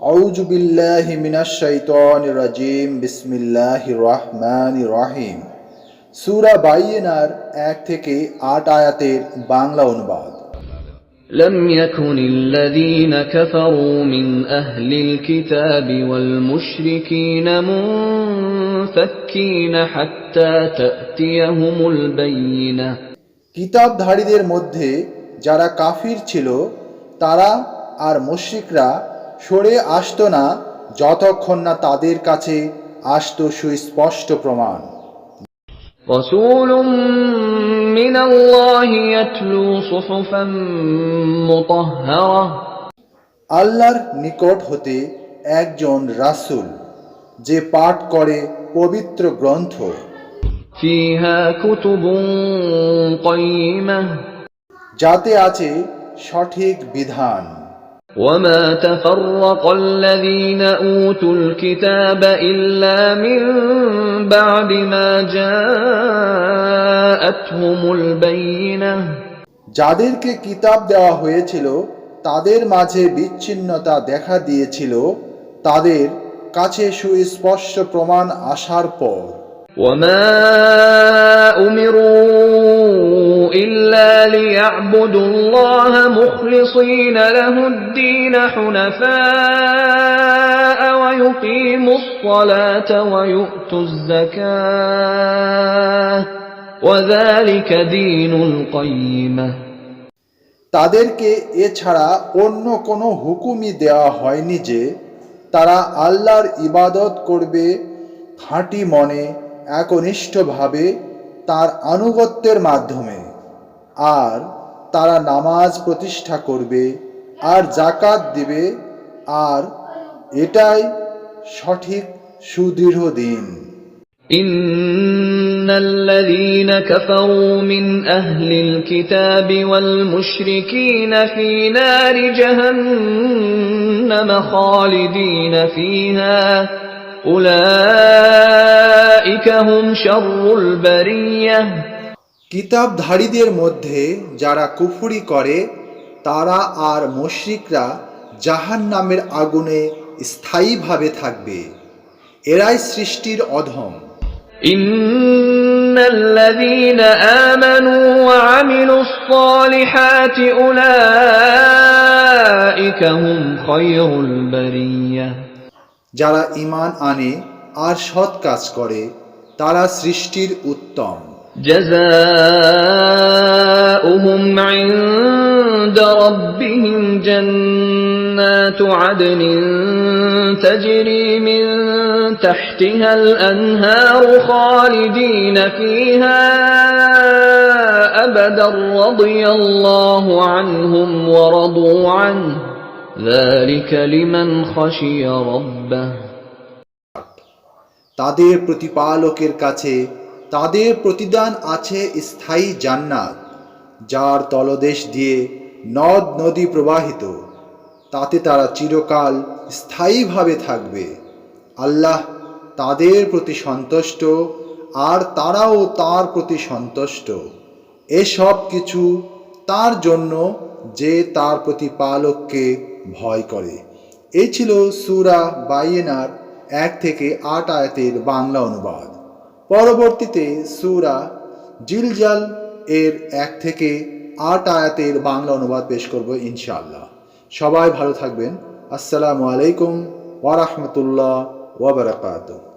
أعوذ بالله من الشيطان الرجيم بسم الله الرحمن الرحيم সূরা বাইয়েনার এক থেকে আট আয়াতের বাংলা অনুবাদ لم يكن الذين كفروا من أهل الكتاب والمشركين منفكين حتى تأتيهم البينة কিতাবধারীদের মধ্যে যারা কাফির ছিল তারা আর মুশরিকরা সরে আসতো না যতক্ষণ না তাদের কাছে আসতো সুস্পষ্ট প্রমাণ رسول من الله يتلو صحفا مطهرة আল্লাহর নিকট হতে একজন রাসূল যে পাঠ করে পবিত্র গ্রন্থ فيها كتب قيمة যাতে আছে সঠিক বিধান وما تفرق الذين أوتوا الكتاب إلا من بعد ما جاءتهم البينة যাদেরকে কিতাব দেওয়া হয়েছিল তাদের মাঝে বিচ্ছিন্নতা দেখা দিয়েছিল তাদের কাছে সুস্পষ্ট প্রমাণ আসার পর وما أمروا إلا ليعبدوا الله مخلصين له الدين حنفاء ويقيموا الصلاة ويؤتوا الزكاة وذلك دين القيمة তাদেরকে এছাড়া অন্য কোনো হুকুমই দেওয়া হয়নি যে তারা আল্লাহর ইবাদত করবে খাঁটি মনে একনিষ্ঠভাবে তার আনুগত্যের মাধ্যমে আর তারা নামাজ প্রতিষ্ঠা করবে আর জাকাত দিবে আর এটাই সঠিক সুদৃঢ় দিন إن الذين كفروا من أهل الكتاب والمشركين في نار جهنم خالدين فيها أولئك هم شر البرية কিতাবধারীদের মধ্যে যারা কুফরি করে তারা আর মুশরিকরা জাহান নামের আগুনে স্থায়ীভাবে থাকবে এরাই সৃষ্টির অধম إن الذين آمنوا وعملوا الصالحات أولئك هم خير البرية যারা ঈমান আনে আর সৎ কাজ করে তারা সৃষ্টির উত্তম جزاؤهم عند ربهم جنات عدن تجري من تحتها الأنهار خالدين فيها أبدا رضي الله عنهم ورضوا عنه ذلك لمن خشي ربه তাদের প্রতিপালকের কাছে তাদের প্রতিদান আছে স্থায়ী জান্নাত, যার তলদেশ দিয়ে নদ নদী প্রবাহিত। তাতে তারা চিরকাল স্থায়ীভাবে থাকবে। আল্লাহ তাদের প্রতি সন্তুষ্ট, আর তারাও তার প্রতি সন্তুষ্ট। এসব কিছু তার জন্য যে তার প্রতিপালককে ভয় করে। এই ছিল সুরা বাইয়েনার এক থেকে আট আয়াতের বাংলা অনুবাদ। পরবর্তীতে সুরা জিলজাল এর এক থেকে আট আয়াতের বাংলা অনুবাদ পেশ করব ইনশাআল্লাহ। সবাই ভালো থাকবেন। আসসালামু আলাইকুম ওয়ারহমতুল্লাহ ওয়াবারাকাতুহ